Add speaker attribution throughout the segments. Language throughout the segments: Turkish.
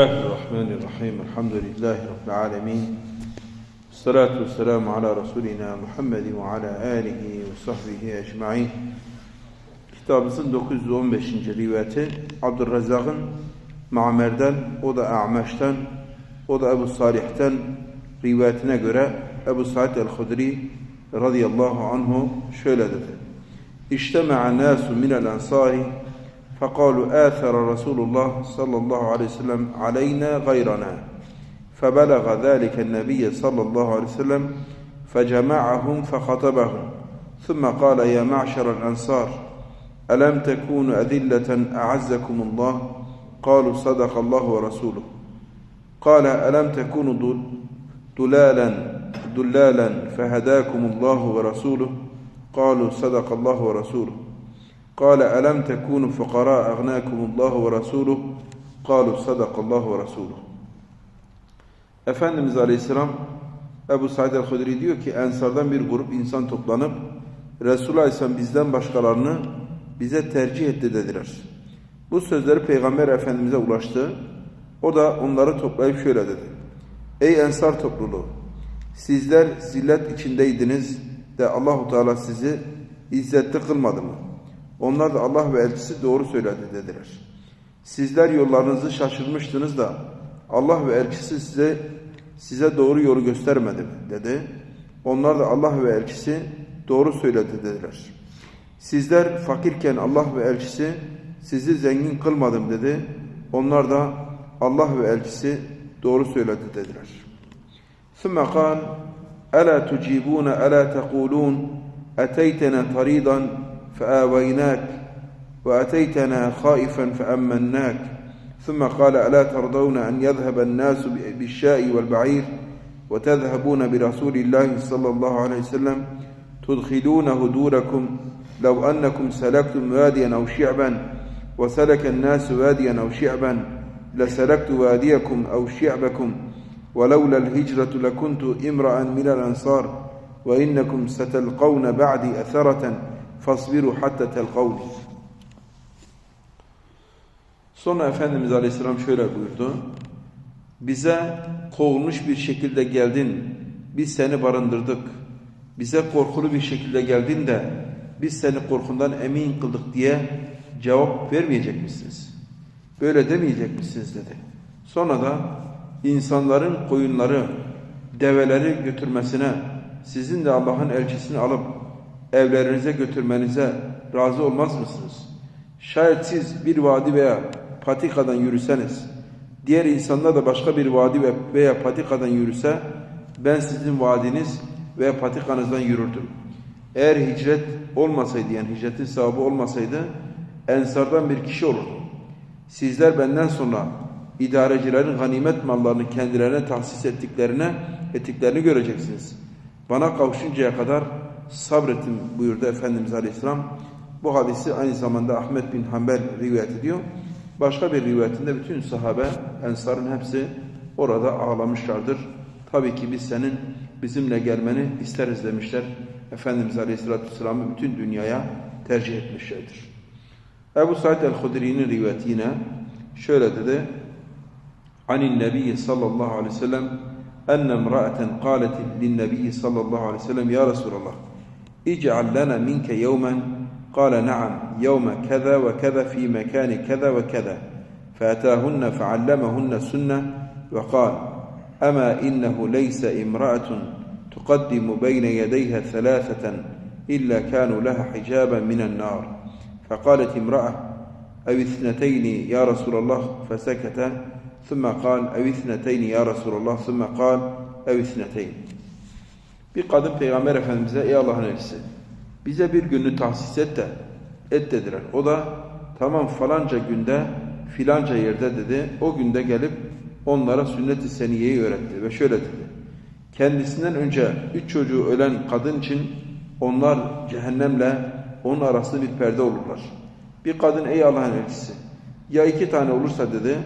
Speaker 1: الله الرحمن الرحيم. الحمد لله رب العالمين. الصلاة والسلام على رسولنا محمد وعلى آله وصحبه أجمعين. كتاب صندوق الزوم بشنجلي عبد الرزاق مع مردان وضع أعماشتان وضع أبو صالحتان رواتنا قراء أبو سعد الخدري رضي الله عنه شولدته اجتمع الناس من الأنصار فقالوا آثر رسول الله صلى الله عليه وسلم علينا غيرنا. فبلغ ذلك النبي صلى الله عليه وسلم فجمعهم فخطبهم. ثم قال يا معشر الأنصار ألم تكونوا أذلة أعزكم الله؟ قالوا صدق الله ورسوله. قال ألم تكونوا دلالا دلالا فهداكم الله ورسوله؟ قالوا صدق الله ورسوله. قال ألم تكونوا فقراء أغناكم الله ورسوله قالوا صدق الله ورسوله Efendimiz Aleyhisselam Ebu Said el-Hudri diyor ki Ensardan bir grup insan toplanıp Resulullah Aleyhisselam bizden başkalarını bize tercih etti dediler. Bu sözleri Peygamber Efendimiz'e ulaştı. O da onları toplayıp şöyle dedi. Ey Ensar topluluğu! Sizler zillet içindeydiniz de Allahu Teala sizi izzetli kılmadı mı? Onlar da Allah ve elçisi doğru söyledi dediler. Sizler yollarınızı şaşırmıştınız da Allah ve elçisi size size doğru yolu göstermedi mi? dedi. Onlar da Allah ve elçisi doğru söyledi dediler. Sizler fakirken Allah ve elçisi sizi zengin kılmadım dedi. Onlar da Allah ve elçisi doğru söyledi dediler. ثم قال ألا تجيبون ألا تقولون أتيتنا طريضا فآويناك وأتيتنا خائفا فأمناك. ثم قال ألا ترضون أن يذهب الناس بالشاء والبعير وتذهبون برسول الله صلى الله عليه وسلم تدخلونه دوركم لو أنكم سلكتم واديا أو شعبا وسلك الناس واديا أو شعبا لسلكت واديكم أو شعبكم ولولا الهجرة لكنت امرأ من الأنصار وإنكم ستلقون بعدي أثرة fasbiru hatta telkavli. Sonra Efendimiz Aleyhisselam şöyle buyurdu. Bize kovulmuş bir şekilde geldin, biz seni barındırdık. Bize korkulu bir şekilde geldin de biz seni korkundan emin kıldık diye cevap vermeyecek misiniz? Böyle demeyecek misiniz dedi. Sonra da insanların koyunları, develeri götürmesine sizin de Allah'ın elçisini alıp evlerinize götürmenize razı olmaz mısınız? Şayet siz bir vadi veya patikadan yürüseniz, diğer insanlar da başka bir vadi veya patikadan yürüse, ben sizin vadiniz veya patikanızdan yürürdüm. Eğer hicret olmasaydı, yani hicretin sahibi olmasaydı, ensardan bir kişi olurdu. Sizler benden sonra idarecilerin ganimet mallarını kendilerine tahsis ettiklerine, ettiklerini göreceksiniz. Bana kavuşuncaya kadar sabretin buyurdu Efendimiz Aleyhisselam. Bu hadisi aynı zamanda Ahmet bin Hanbel rivayet ediyor. Başka bir rivayetinde bütün sahabe, ensarın hepsi orada ağlamışlardır. Tabii ki biz senin bizimle gelmeni isteriz demişler. Efendimiz Aleyhisselatü Vesselam'ı bütün dünyaya tercih etmişlerdir. Ebu Said el-Hudri'nin rivayeti yine şöyle dedi. Anin Nebi sallallahu aleyhi ve sellem enne emra'aten qalet lin Nebi sallallahu aleyhi ve sellem ya Resulallah اجعل لنا منك يوما. قال نعم يوم كذا وكذا في مكان كذا وكذا. فأتاهن فعلمهن السنة. وقال أما إنه ليس امرأة تقدم بين يديها ثلاثة إلا كانوا لها حجابا من النار. فقالت امرأة أو اثنتين يا رسول الله؟ فسكت. ثم قال أو اثنتين يا رسول الله؟ ثم قال أو اثنتين. Bir kadın Peygamber Efendimiz'e ey Allah'ın elçisi bize bir günü tahsis et de et dediler. O da tamam falanca günde filanca yerde dedi. O günde gelip onlara sünnet-i seniyeyi öğretti ve şöyle dedi. Kendisinden önce üç çocuğu ölen kadın için onlar cehennemle onun arasında bir perde olurlar. Bir kadın ey Allah'ın elçisi ya iki tane olursa dedi.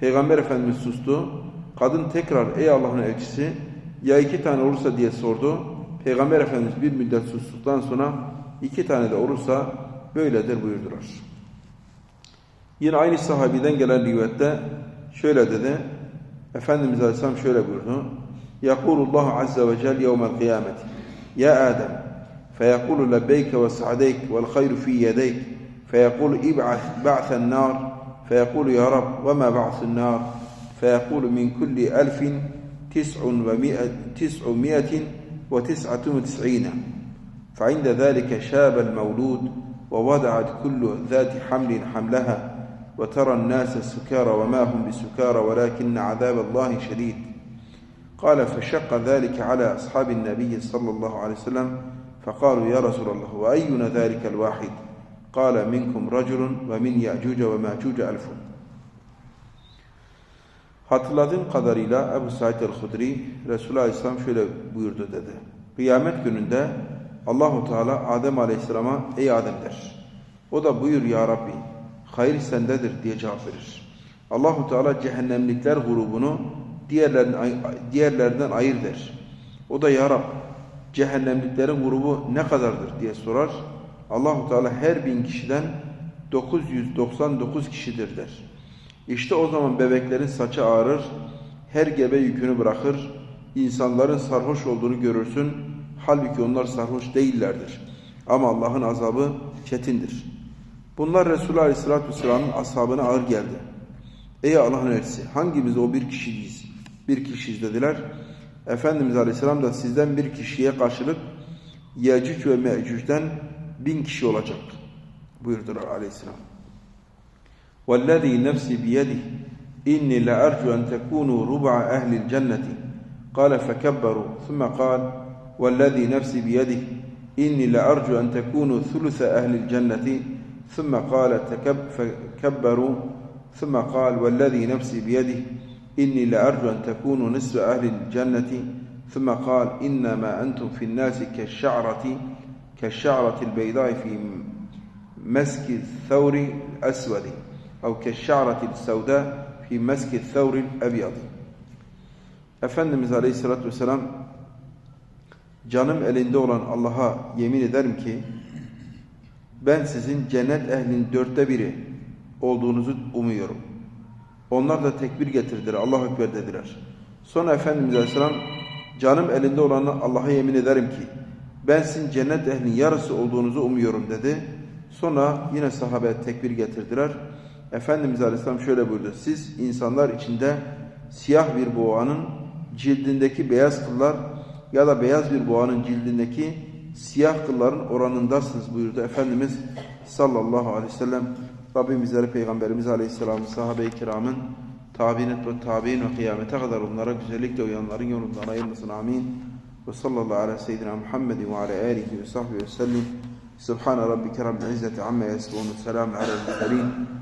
Speaker 1: Peygamber Efendimiz sustu. Kadın tekrar ey Allah'ın elçisi ya iki tane olursa diye sordu. Peygamber Efendimiz bir müddet sustuktan sonra iki tane de olursa böyledir buyurdular. Yine aynı sahabiden gelen rivayette Şöyle dedi. Efendimiz Aleyhisselam şöyle buyurdu. Yakulullahu azze ve cel yevmel kıyameti. Ya Adem. Feyekulu lebbeyke ve sa'deyk vel hayru fi yedeyk. Feyekulu ib'ath ba'then nar. Feyekulu ya Rab ve ma ba'then nar. Feyekulu min kulli elfin mi'etin ve tis'atun ve tis'ine. فعند ذلك شاب المولود ووضعت كل ذات حمل حملها وترى الناس سكارى وما هم بسكارى ولكن عذاب الله شديد. قال فشق ذلك على أصحاب النبي صلى الله عليه وسلم فقالوا يا رسول الله وأينا ذلك الواحد؟ قال منكم رجل ومن يأجوج ومأجوج ألف. Hatırladığım kadarıyla Ebu Said el-Hudri Resulullah Aleyhisselam şöyle buyurdu dedi. Kıyamet gününde Allahu Teala Adem Aleyhisselam'a ey Adem der. O da buyur ya Rabbi hayır sendedir diye cevap verir. Allahu Teala cehennemlikler grubunu diğerlerinden, diğerlerinden ayır der. O da ya Rab cehennemliklerin grubu ne kadardır diye sorar. Allahu Teala her bin kişiden 999 kişidir der. İşte o zaman bebeklerin saçı ağrır, her gebe yükünü bırakır, insanların sarhoş olduğunu görürsün, halbuki onlar sarhoş değillerdir. Ama Allah'ın azabı çetindir. Bunlar Resulullah Aleyhisselatü Vesselam'ın ashabına ağır geldi. Ey Allah'ın elçisi hangimiz o bir kişiyiz? Bir kişiyiz dediler. Efendimiz Aleyhisselam da sizden bir kişiye karşılık Yecüc ve Mecüc'den bin kişi olacak buyurdular Aleyhisselam. وَالَّذ۪ي نَفْسِ بِيَدِهِ اِنِّي لَأَرْجُ أَنْ تَكُونُوا رُبَعَ أَهْلِ الْجَنَّةِ. قال فكبروا ثم قال والذي نفسي بيده إني لأرجو أن تكونوا ثلث أهل الجنة. ثم قال فكبروا ثم قال والذي نفسي بيده إني لأرجو أن تكونوا نصف أهل الجنة. ثم قال إنما أنتم في الناس كالشعرة كالشعرة البيضاء في مسك الثور الأسود. أو كالشعرة السوداء في مسك الثور الأبيض Efendimiz Aleyhisselatü Vesselam canım elinde olan Allah'a yemin ederim ki ben sizin cennet ehlinin dörtte biri olduğunuzu umuyorum. Onlar da tekbir getirdiler. Allahu Ekber dediler. Sonra Efendimiz Aleyhisselam canım elinde olan Allah'a yemin ederim ki ben sizin cennet ehlinin yarısı olduğunuzu umuyorum dedi. Sonra yine sahabe tekbir getirdiler. Efendimiz Aleyhisselam şöyle buyurdu. Siz insanlar içinde siyah bir boğanın cildindeki beyaz kıllar ya da beyaz bir boğanın cildindeki siyah kılların oranındasınız buyurdu Efendimiz sallallahu aleyhi ve sellem. Rabbim bizleri Peygamberimiz aleyhisselamın sahabe-i kiramın tabi'in ve tabi'in ve kıyamete kadar onlara güzellikle uyanların yolundan ayırmasın amin. Ve sallallahu ala seyyidina Muhammedin ve ala alihi ve sahbihi ve sellim. Subhane rabbike rabbil izzeti amma yasifun. Selamun alel murselin.